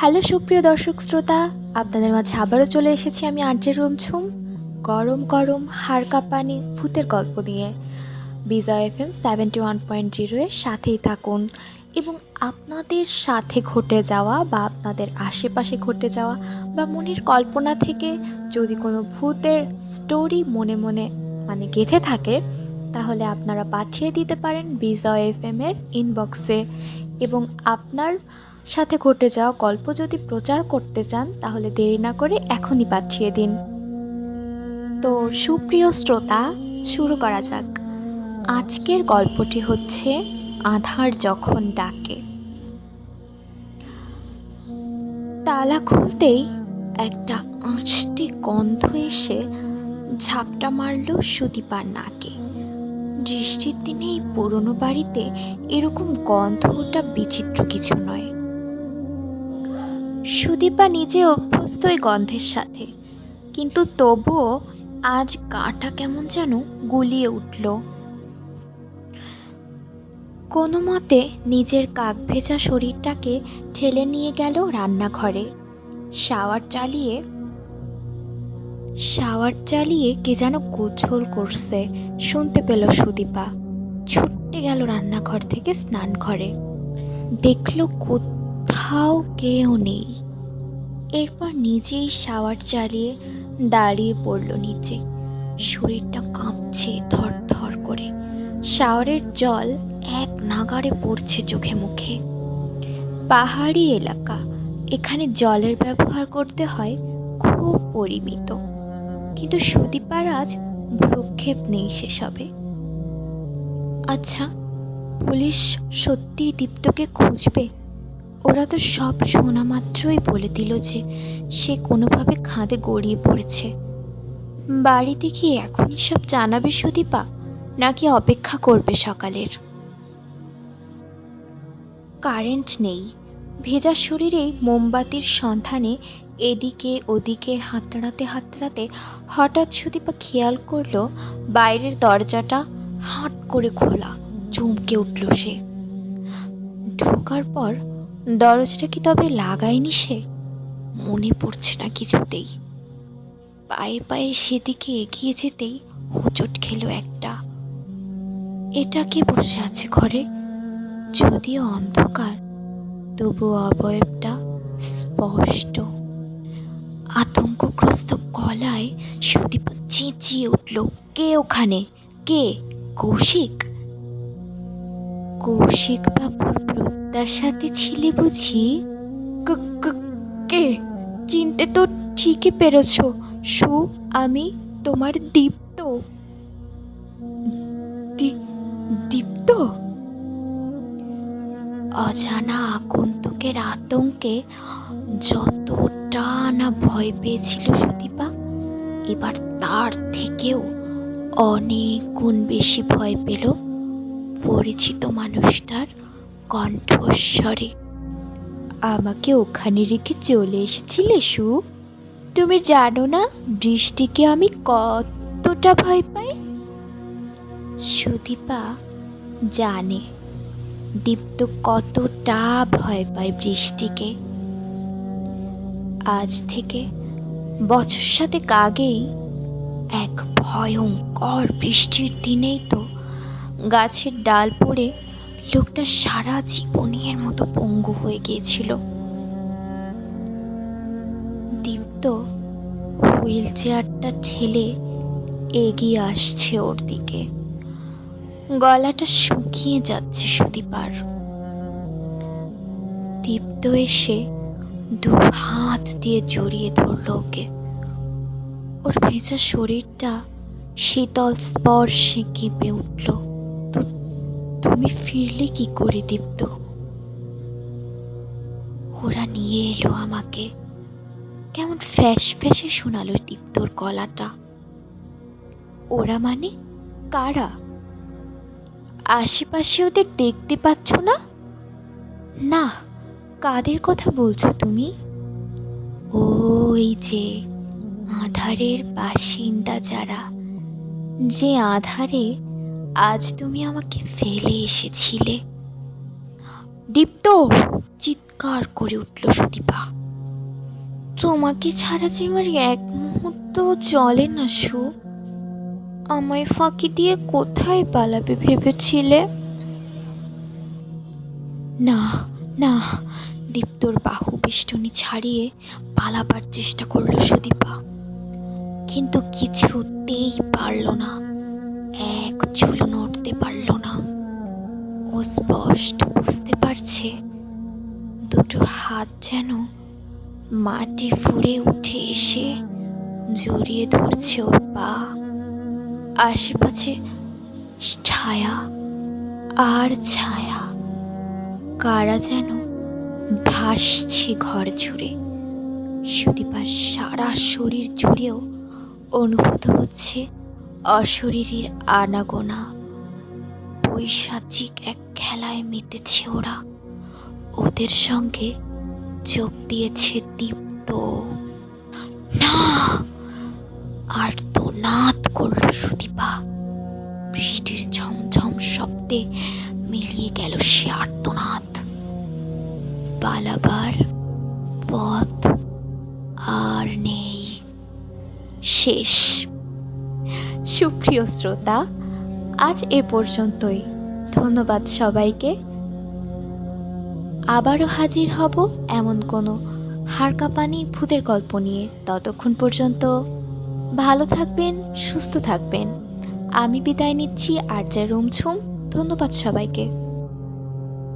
Hello সুপ্রিয় দর্শক শ্রোতা, আপনাদের মাঝে আবারও চলে এসেছি আমি আর্যের রুমঝুম গরম গরম হাড় কাঁপানি ভূতের গল্প নিয়ে। Bijoy F M seventy one point zero এর সাথেই থাকুন এবং আপনাদের সাথে ঘটে যাওয়া বা আপনাদের আশেপাশে ঘটে যাওয়া বা মনের কল্পনা থেকে যদি কোনো ভূতের স্টোরি মনে মনে মানে গেঁথে থাকে, তাহলে আপনারা পাঠিয়ে দিতে পারেন বিজয় এফ এম এর ইনবক্সে এবং আপনার সাথে ঘটে যাওয়া গল্প যদি প্রচার করতে চান, তাহলে দেরি না করে এখনই পাঠিয়ে দিন। তো সুপ্রিয় শ্রোতা, শুরু করা যাক। আজকের গল্পটি হচ্ছে আধার যখন ডাকে। তালা খুলতেই একটা আঁচটি গন্ধ এসে ঝাপটা মারল সুদীপার নাকে। বৃষ্টির দিনে এই পুরনো বাড়িতে এরকম গন্ধ ওটা বিচিত্র কিছু নয়। সুদীপা নিজে অভ্যস্ত এই গন্ধের সাথে। কিন্তু তবুও আজ গাটা কেমন যেন গুলিয়ে উঠল। কোনো মতে নিজের কাক ভেজা শরীরটাকে ঠেলে নিয়ে গেল রান্নাঘরে। শাওয়ার চালিয়ে শাওয়ার চালিয়ে কে যেন গোছল করছে, শুনতে পেল সুদীপা। ছুটে গেল রান্নাঘর থেকে স্নান ঘরে দেখল কোথাও কেউ নেই। এরপর নিজেই শাওয়ার চালিয়ে দাঁড়িয়ে পড়ল নিচে। শরীরটা কাঁপছে ধর ধর করে। শাওয়ারের জল এক নাগাড়ে পড়ছে চোখে মুখে। পাহাড়ি এলাকা। এখানে জলের ব্যবহার করতে হয়, খুব পরিমিত। কিন্তু সুদীপার আজ ভ্রুক্ষেপ নেই সেসবে। আচ্ছা পুলিশ সত্যিই দীপ্তকে খুঁজবে? ওরা তো সব শোনা মাত্রই বলে দিল যে সে কোনোভাবে খাঁদে গড়িয়ে পড়েছে। বাড়িতে কি এখনই সব জানাবে সুদীপা, নাকি অপেক্ষা করবে সকালের? কারেন্ট নেই। ভেজা শরীরেই মোমবাতির সন্ধানে এদিকে ওদিকে হাতড়াতে হাতড়াতে হঠাৎ সুদীপা খেয়াল করল, বাইরের দরজাটা হাট করে খোলা, চমকে উঠল সে। ঢোকার পর দরজাটা কি তবে লাগায়নি সে? মনে পড়ছে না কিছুতেই। পায়ে পায়ে সেদিকে এগিয়ে যেতেই হোঁচট খেলো একটা। এটা কে বসে আছে ঘরে? যদিও অন্ধকার, তবু অবয়বটা স্পষ্ট। আতঙ্কগ্রস্ত গলায় সুদীপা চেঁচিয়ে উঠল, কে ওখানে? কে? কৌশিক? কৌশিক বাবুর প্রত্যাশাতে ছিলে বুঝি? কে চিনতে তো ঠিকই পেরেছ। সু, আমি, তোমার দীপ্ত। দীপ্ত? অজানা আগন্তুকের আতঙ্কে যতটা না ভয় পেয়েছিল সুদীপা, এবার তার থেকেও অনেক গুণ বেশি ভয় পেল। পরিচিত মানুষটার কণ্ঠস্বরে। আমাকে ওখানে রেখে চলে এসেছিলে, সু? তুমি জানো না বৃষ্টিকে আমি কতটা ভয় পাই? সুদীপা জানে দীপ্ত কতটা ভয় পায় বৃষ্টিকে। আজ থেকে বছর সাথে আগেই এক ভয়ঙ্কর বৃষ্টির দিনেই তো গাছের ডাল পড়ে লোকটা সারা জীবনের মতো পঙ্গু হয়ে গিয়েছিল। দীপ্ত হুইল চেয়ারটা ঠেলে এগিয়ে আসছে ওর দিকে। গলাটা শুকিয়ে যাচ্ছে সুদীপার। দীপ্ত এসে দু হাত দিয়ে জড়িয়ে ধরল ওকে। ওর ভেজা শরীরটা শীতল স্পর্শে কেঁপে উঠল। তুমি ফিরলে কি করে দীপ্ত? ওরা নিয়ে এলো আমাকে। কেমন ফ্যাস ফ্যাসে শোনালো দীপ্তর গলাটা। ওরা মানে কারা? আশেপাশে ওদের দেখতে পাচ্ছ না? না, কাদের কথা বলছো তুমি? ওই যে আধারের বাসিন্দা যারা, যে আধারে আজ তুমি আমাকে ফেলে এসেছিলে। দীপ্ত! চিৎকার করে উঠল সুদীপা। তোমাকে ছাড়া যে আমার এক মুহূর্ত চলে না সু। আমায় ফাঁকি দিয়ে কোথায় পালাবে ভেবেছিলে? না না দীপ্তর বাহু বেষ্টনী ছাড়িয়ে পালাবার চেষ্টা করল সুদীপা। কিন্তু কিছুতেই পারল না। এক চুল নড়তে পারল না। ও স্পষ্ট বুঝতে পারছে, দুটো হাত যেন মাটি ফুঁড়ে উঠে এসে জড়িয়ে ধরছে ওর পা। আশেপাশে ছায়া আর ছায়া, কারা যেন ভাসছে ঘর জুড়ে। সুদীপার সারা শরীর জুড়েও অনুভূত হচ্ছে অশরীরীর আনাগোনা। বৈশাচিক এক খেলায় মেতেছে ওরা। ওদের সঙ্গে যোগ দিয়েছে দীপ্ত। না! আর তো নাদ করল সুদীপা। বৃষ্টির ঝমঝম শব্দে মিলিয়ে গেল সে আর্তনাদ পালাবার পথ আর নেই। শেষ। সুপ্রিয় শ্রোতা, আজ এ পর্যন্তই। ধন্যবাদ সবাইকে। আবারও হাজির হব এমন কোনো হাড়কাঁপানি ভূতের গল্প নিয়ে ততক্ষণ পর্যন্ত। ভালো থাকবেন, সুস্থ থাকবেন। আমি বিদায় নিচ্ছি আর যে রুমছুম ধন্যবাদ সবাইকে।